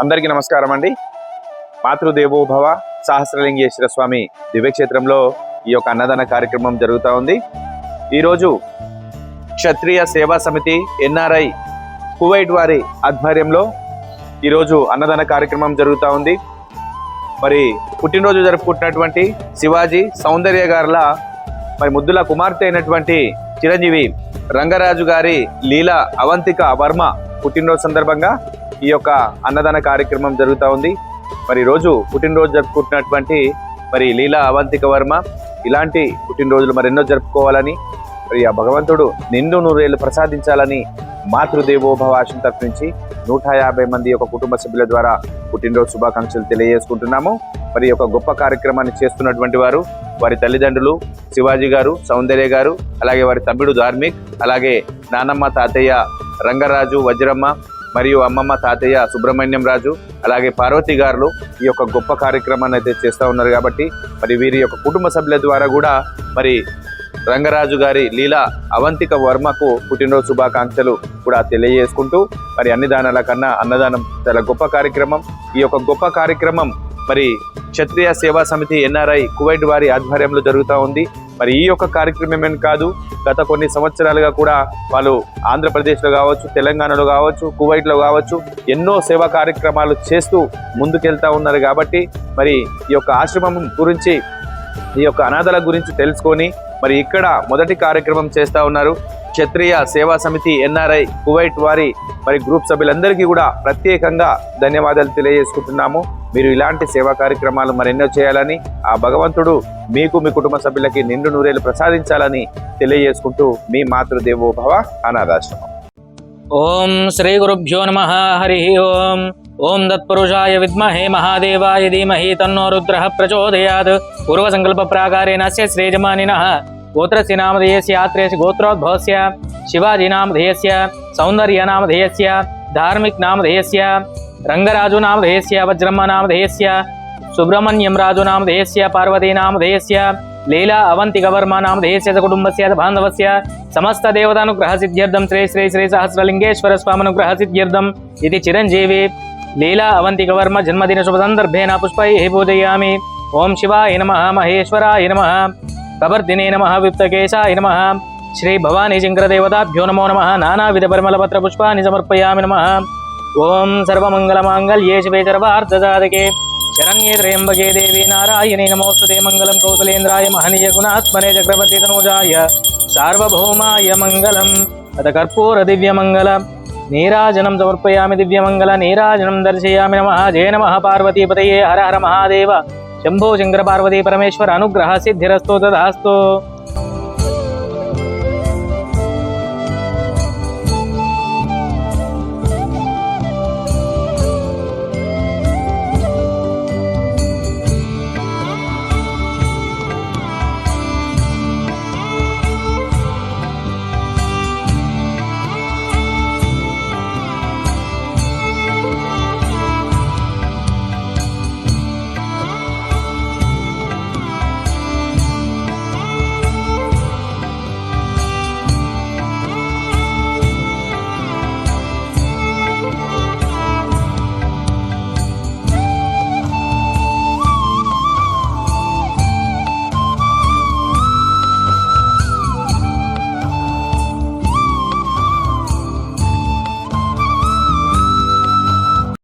అందరికీ నమస్కారం అండి. మాతృదేవోభవ సహస్రలింగేశ్వర స్వామి దివ్యక్షేత్రంలో ఈ యొక్క అన్నదాన కార్యక్రమం జరుగుతూ ఉంది. ఈరోజు క్షత్రియ సేవా సమితి ఎన్ఆర్ఐ కువైట్ వారి ఆధ్వర్యంలో ఈరోజు అన్నదాన కార్యక్రమం జరుగుతూ ఉంది. మరి పుట్టినరోజు జరుపుకుంటున్నటువంటి శివాజీ సౌందర్య గారుల మరి ముద్దుల కుమార్తె అయినటువంటి చిరంజీవి రంగరాజు గారి లీల అవంతిక వర్మ పుట్టినరోజు సందర్భంగా ఈ యొక్క అన్నదాన కార్యక్రమం జరుగుతూ ఉంది. మరి రోజు పుట్టినరోజు జరుపుకుంటున్నటువంటి మరి లీలా అవంతిక వర్మ ఇలాంటి పుట్టినరోజులు మరెన్నో జరుపుకోవాలని మరి ఆ భగవంతుడు నిండు నూరేళ్ళు ప్రసాదించాలని మాతృదేవోభవ ఆశం తరఫు నుంచి నూట యాభై మంది యొక్క కుటుంబ సభ్యుల ద్వారా పుట్టినరోజు శుభాకాంక్షలు తెలియజేసుకుంటున్నాము. మరి యొక్క గొప్ప కార్యక్రమాన్ని చేస్తున్నటువంటి వారు వారి తల్లిదండ్రులు శివాజీ గారు సౌందర్య గారు అలాగే వారి తమ్ముడు ధార్మిక్ అలాగే నానమ్మ తాతయ్య రంగరాజు వజ్రమ్మ మరియు అమ్మమ్మ తాతయ్య సుబ్రహ్మణ్యం రాజు అలాగే పార్వతి గారులు ఈ యొక్క గొప్ప కార్యక్రమాన్ని అయితే చేస్తూ ఉన్నారు కాబట్టి మరి వీరి యొక్క కుటుంబ సభ్యుల ద్వారా కూడా మరి రంగరాజు గారి లీలా అవంతిక వర్మకు పుట్టినరోజు శుభాకాంక్షలు కూడా తెలియజేసుకుంటూ మరి అన్ని దానాల కన్నా అన్నదానం చాలా గొప్ప కార్యక్రమం. ఈ యొక్క గొప్ప కార్యక్రమం మరి క్షత్రియ సేవా సమితి ఎన్ఆర్ఐ కువైట్ వారి ఆధ్వర్యంలో జరుగుతూ ఉంది. మరి ఈ యొక్క కార్యక్రమం కాదు గత కొన్ని సంవత్సరాలుగా కూడా వాళ్ళు ఆంధ్రప్రదేశ్లో కావచ్చు తెలంగాణలో కావచ్చు కువైట్లో కావచ్చు ఎన్నో సేవా కార్యక్రమాలు చేస్తూ ముందుకెళ్తా ఉన్నారు కాబట్టి మరి ఈ యొక్క ఆశ్రమం గురించి ఈ యొక్క అనాథల గురించి తెలుసుకొని మరి ఇక్కడ మొదటి కార్యక్రమం చేస్తూ ఉన్నారు. క్షత్రియ సేవా సమితి ఎన్ఆర్ఐ కువైట్ వారి మరి గ్రూప్ సభ్యులందరికీ కూడా ప్రత్యేకంగా ధన్యవాదాలు తెలియజేసుకుంటున్నాము. మీరు ఇలాంటి సేవా కార్యక్రమాలు మరెన్నో చేయాలని ఆ భగవంతుడు మీకు మీ కుటుంబ సభ్యులకి నిండు నూరేలు ప్రసాదించాలని తెలియజేసుకుంటూ మీ మాతృదేవోభవ అనాథాశ్రమం. ఓం శ్రీ గురుభ్యో నమ హరి ఓం. ఓం దత్పురుషాయ విద్మహే మహాదేవాయ ధీమహి తన్నో రుద్ర ప్రచోదయాత్. పూర్వసంకల్ప ప్రాకారేణ శ్రీజమానిన. గోత్రస్య నామధేయస్య ఆత్రేయ గోత్రోద్భవస్య. శివాజీ నామధేయస్య సౌందర్య నామధేయస్య ధార్మిక్ నామధేయస్య రంగరాజు నామధేయస్య వజ్రమ్మ నామధేయస్య సుబ్రహ్మణ్యం రాజు నామధేయస్య పార్వతీ నామధేయస్య లీలా అవంతిక వర్మ నామధేయస్య చ కుటుంబస్య బాంధవస్య సమస్త దేవతానుగ్రహ సిద్ధ్యర్థం శ్రీ శ్రీ శ్రీ సహస్రలింగేశ్వర స్వామనుగ్రహ సిద్ధ్యర్థం ఇది చిరంజీవి లీలా అవంతిక వర్మ జన్మదిన శుభ సందర్భేన పుష్పై పూజయామి ఓం శివాయ నమ మహేశ్వరాయ నమ కబర్దినే నమ విప్తకేశాయ నమ శ్రీ భవానీ శంకరదేవతాభ్యో నమో నమ నానావిధ పరిమళపత్ర పుష్పాన్ని సమర్పయామి నమ ఓం సర్వమంగళమాంగళ్యే శివే సర్వార్థసాధకే శరణ్యే త్రయంబకే దేవి నారాయణే నమోస్తుతే మంగళం కౌసలేంద్రాయ మహనీయ గుణాత్మనే చక్రవర్తి తనూజాయ సార్వభౌమాయ మంగళం అత కర్పూర దివ్యమంగళ నీరాజనం సమర్పయామి దివ్యమంగళ నీరాజనం దర్శయామి నమ జయ నమ పార్వతీపతయే హర హర మహాదేవ శంభో శంకర పార్వతీ పరమేశ్వర అనుగ్రహ సిద్ధిరస్తో తదాస్తు